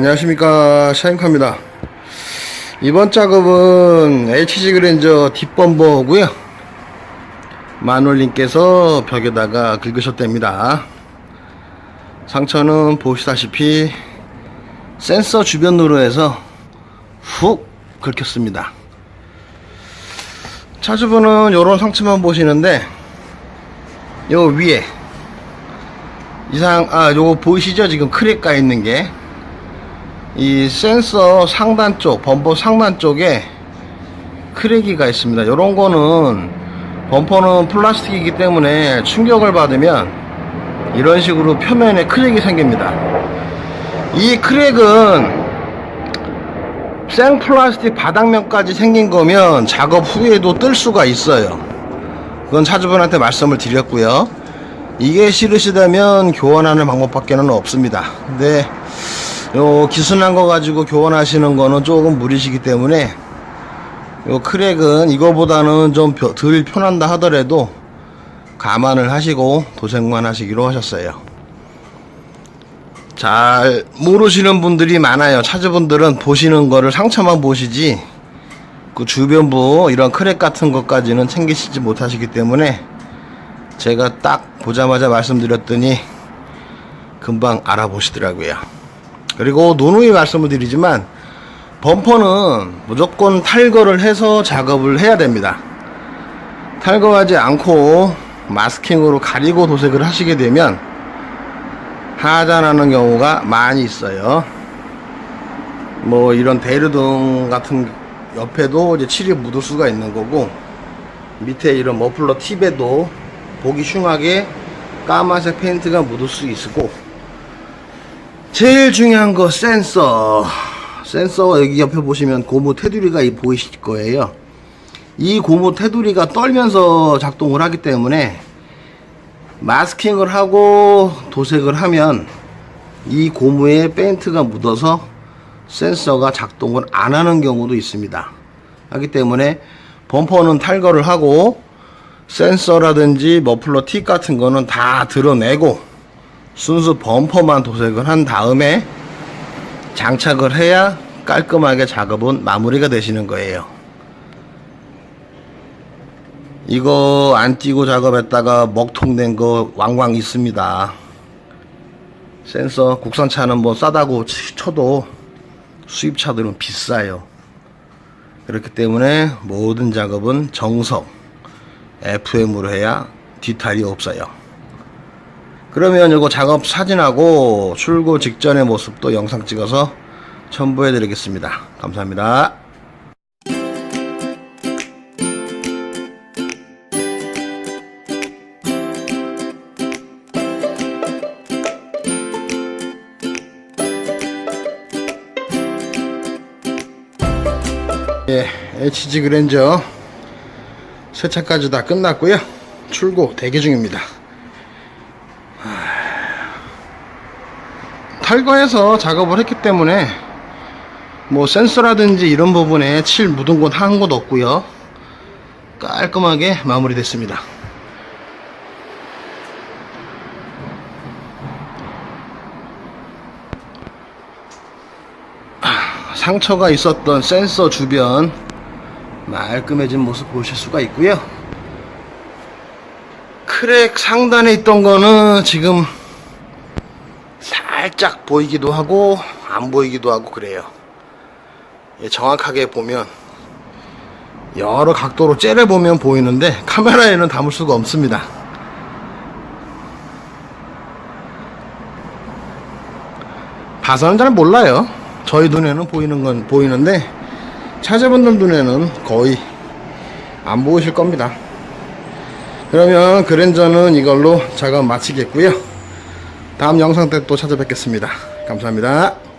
안녕하십니까. 샤인카입니다. 이번 작업은 HG 그랜저 뒷범버고요. 마놀님께서 벽에다가 긁으셨답니다. 상처는 보시다시피 센서 주변으로 해서 훅 긁혔습니다. 차주분은 요런 상처만 보시는데 요 위에 이상 아 요거 보이시죠? 지금 크랙 가 있는 게 이 센서 상단 쪽, 범퍼 상단 쪽에 크랙이가 있습니다. 이런 거는 범퍼는 플라스틱이기 때문에 충격을 받으면 이런 식으로 표면에 크랙이 생깁니다. 이 크랙은 생 플라스틱 바닥면까지 생긴 거면 작업 후에도 뜰 수가 있어요. 그건 차주분한테 말씀을 드렸고요. 이게 싫으시다면 교환하는 방법밖에 는 없습니다. 근데 요 기순한 거 가지고 교환하시는 거는 조금 무리시기 때문에 요 크랙은 이거보다는 좀 덜 편한다 하더라도 감안을 하시고 도색만 하시기로 하셨어요. 잘 모르시는 분들이 많아요. 차주분들은 보시는 거를 상처만 보시지 그 주변부 이런 크랙 같은 것까지는 챙기시지 못하시기 때문에 제가 딱 보자마자 말씀드렸더니 금방 알아보시더라고요. 그리고 누누이 말씀을 드리지만 범퍼는 무조건 탈거를 해서 작업을 해야 됩니다. 탈거하지 않고 마스킹으로 가리고 도색을 하시게 되면 하자나는 경우가 많이 있어요. 뭐 이런 대류등 같은 옆에도 이제 칠이 묻을 수가 있는 거고 밑에 이런 머플러 팁에도 보기 흉하게 까만색 페인트가 묻을 수 있고 제일 중요한 거 센서. 센서 여기 옆에 보시면 고무 테두리가 이 보이실 거예요. 이 고무 테두리가 떨면서 작동을 하기 때문에 마스킹을 하고 도색을 하면 이 고무에 페인트가 묻어서 센서가 작동을 안 하는 경우도 있습니다. 하기 때문에 범퍼는 탈거를 하고 센서라든지 머플러 팁 같은 거는 다 드러내고 순수 범퍼만 도색을 한 다음에 장착을 해야 깔끔하게 작업은 마무리가 되시는 거예요. 이거 안 띄고 작업했다가 먹통 된 거 왕왕 있습니다. 센서 국산차는 뭐 싸다고 쳐도 수입차들은 비싸요. 그렇기 때문에 모든 작업은 정석 FM으로 해야 뒤탈이 없어요. 그러면 이거 작업 사진하고 출고 직전의 모습도 영상 찍어서 첨부해 드리겠습니다. 감사합니다. 예, HG 그랜저 세차까지 다 끝났고요. 출고 대기 중입니다. 탈거해서 작업을 했기 때문에 뭐 센서라든지 이런 부분에 칠 묻은 곳 한 곳 없고요. 깔끔하게 마무리됐습니다. 아, 상처가 있었던 센서 주변 말끔해진 모습 보실 수가 있고요. 크랙 상단에 있던 거는 지금 살짝 보이기도 하고 안 보이기도 하고 그래요. 예, 정확하게 보면 여러 각도로 째려 보면 보이는데 카메라에는 담을 수가 없습니다. 봐서는 잘 몰라요. 저희 눈에는 보이는 건 보이는데 차주분들 눈에는 거의 안 보이실 겁니다. 그러면 그랜저는 이걸로 작업 마치겠고요 다음 영상 때 또 찾아뵙겠습니다. 감사합니다.